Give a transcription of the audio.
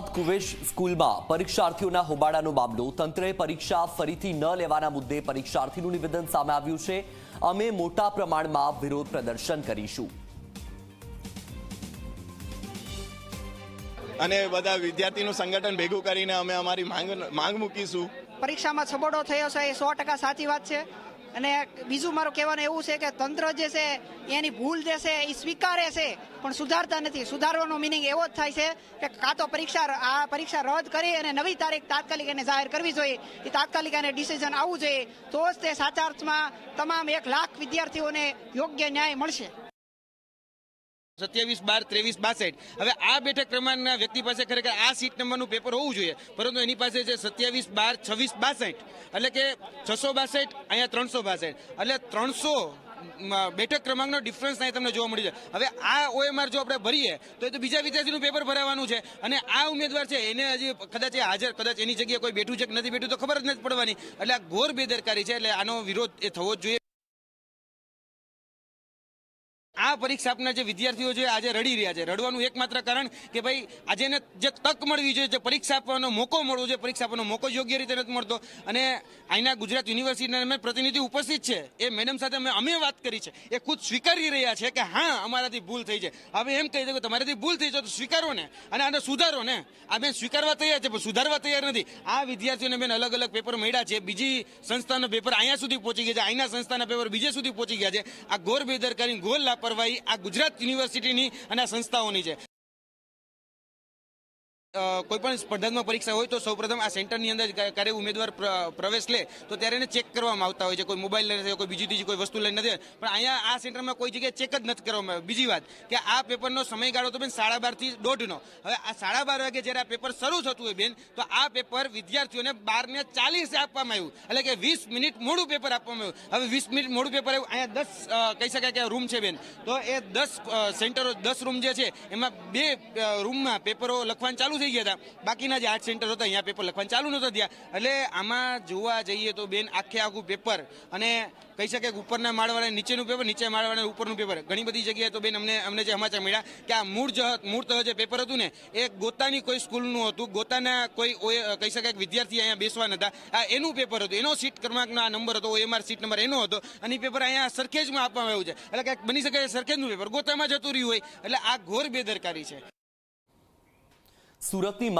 કુવેશ સ્કૂલમાં પરીક્ષાર્થીઓના હોબાળાનો મામલો. તંત્રએ પરીક્ષા ફરીથી ન લેવાના મુદ્દે પરીક્ષાર્થીનું નિવેદન સામે આવ્યું છે. અમે મોટા પ્રમાણમાં વિરોધ પ્રદર્શન કરીશું. અને બધા વિદ્યાર્થીનું સંગઠન ભેગું કરીને અમે અમારી માંગ માંગ મૂકીશું. પરીક્ષામાં છબોડો થયો છે એ સો ટકા સાચી વાત છે. અને બીજું મારું કહેવાનું એવું છે કે તંત્ર જે છે, એની ભૂલ જે છે એ સ્વીકારે છે, પણ સુધારતા નથી. સુધારવાનો મિનિંગ એવો જ થાય છે કે કાં તો પરીક્ષા આ પરીક્ષા રદ કરી અને નવી તારીખ તાત્કાલિક એને જાહેર કરવી જોઈએ. એ તાત્કાલિક એને ડિસિઝન આવવું જોઈએ. તો જ તે સાચા અર્થમાં તમામ એક લાખ વિદ્યાર્થીઓને યોગ્ય ન્યાય મળશે. સત્યાવીસ બાર ત્રેવીસ બાસઠ. હવે આ બેઠક ક્રમાંકના વ્યક્તિ પાસે ખરેખર આ સીટ નંબરનું પેપર હોવું જોઈએ. પરંતુ એની પાસે છે સત્યાવીસ બાર છવ્વીસ બાસઠ. એટલે કે છસો બાસઠ અહીંયા ત્રણસો બાસઠ. એટલે ત્રણસો બેઠક ક્રમાંકનો ડિફરન્સ અહીં તમને જોવા મળી જાય. હવે આ ઓએમઆર જો આપણે ભરીએ, તો એ તો બીજા વિદ્યાર્થીનું પેપર ભરાવાનું છે. અને આ ઉમેદવાર છે, એને હજી કદાચ એ હાજર, કદાચ એની જગ્યાએ કોઈ બેઠું છે કે નથી બેઠું, તો ખબર જ નથી પડવાની. એટલે આ ઘોર બેદરકારી છે, એટલે આનો વિરોધ એ થવો જ જોઈએ. આ પરીક્ષા આપનાર જે વિદ્યાર્થીઓ છે આજે રડી રહ્યા છે. રડવાનું એકમાત્ર કારણ કે ભાઈ, આજે જે તક મળવી જોઈએ, જે પરીક્ષા આપવાનો મોકો મળવો જોઈએ, પરીક્ષા આપવાનો મોકો યોગ્ય રીતે નથી મળતો. અને અહીંના ગુજરાત યુનિવર્સિટીના અમે પ્રતિનિધિ ઉપસ્થિત છે. એ મેડમ સાથે અમે અમે વાત કરી છે. એ ખુદ સ્વીકારી રહ્યા છે કે હા, અમારાથી ભૂલ થઈ છે. હવે એમ કહી દઉં કે તમારાથી ભૂલ થઈ છે તો સ્વીકારો ને. અને આને સુધારો ને. આ બેન સ્વીકારવા તૈયાર છે, પણ સુધારવા તૈયાર નથી. આ વિદ્યાર્થીઓને બેન અલગ અલગ પેપર મળ્યા છે. બીજી સંસ્થાના પેપર અહીંયા સુધી પહોંચી ગયા છે. અહીંના સંસ્થાના પેપર બીજે સુધી પહોંચી ગયા છે. આ ગોર બેદરકારી ગોર લાપરવાહી આ ગુજરાત યુનિવર્સિટીની અને આ સંસ્થાઓની છે. અ, કોઈ પણ સ્પર્ધાત્મક પરીક્ષા હોય તો સૌપ્રથમ આ સેન્ટરની અંદર ક્યારે ઉમેદવાર પ્રવેશ લે તો ત્યારે એને ચેક કરવામાં આવતા હોય છે. કોઈ મોબાઈલ લઈને નથી, કોઈ બીજી ત્રીજી કોઈ વસ્તુ લઈને નથી. પણ અહીંયા આ સેન્ટરમાં કોઈ જગ્યાએ ચેક જ નથી કરવામાં આવ્યો. બીજી વાત કે આ પેપરનો સમયગાળો તો બેન સાડા બારથી દોઢનો. હવે આ સાડા બાર વાગે જ્યારે આ પેપર શરૂ થતું હોય બેન તો આ પેપર વિદ્યાર્થીઓને બારને ચાલીસે આપવામાં આવ્યું. એટલે કે વીસ મિનિટ મોડું પેપર આપવામાં આવ્યું. હવે વીસ મિનિટ મોડું પેપર આવ્યું. અહીંયા દસ કહી શકાય કે રૂમ છે બેન. તો એ દસ સેન્ટરો દસ રૂમ જે છે એમાં બે રૂમમાં પેપરો લખવાનું ચાલુ થઈ ગયા હતા બાકીના જે આર્ટ સેન્ટર હતા, અહીંયા પેપર લખવાનું ચાલુ નહોતા થયા. એટલે આમાં જોવા જઈએ તો બેન આખે આખું પેપર અને કહી શકે ઉપરના માળવાળા નીચેનું પેપર નીચે માળવાળા ઉપરનું પેપર ઘણી બધી જગ્યાએ તો બેન અમને અમને જે સમાચાર મળ્યા કે આ મૂળ મૂળતઃ જે પેપર હતું ને, એ ગોતાની કોઈ સ્કૂલનું હતું. ગોતાના કોઈ કહી શકાય વિદ્યાર્થી અહીંયા બેસવા હતા આ એનું પેપર હતું. એનો સીટ ક્રમાંકનો આ નંબર હતો ઓએમઆર સીટ નંબર એનો હતો. અને પેપર અહીંયા સરખેજમાં આપવામાં આવ્યું છે. એટલે કંઈક બની શકે સરખેજનું પેપર ગોતામાં જતું રહ્યું હોય, એટલે આ ઘોર બેદરકારી છે. સુરતની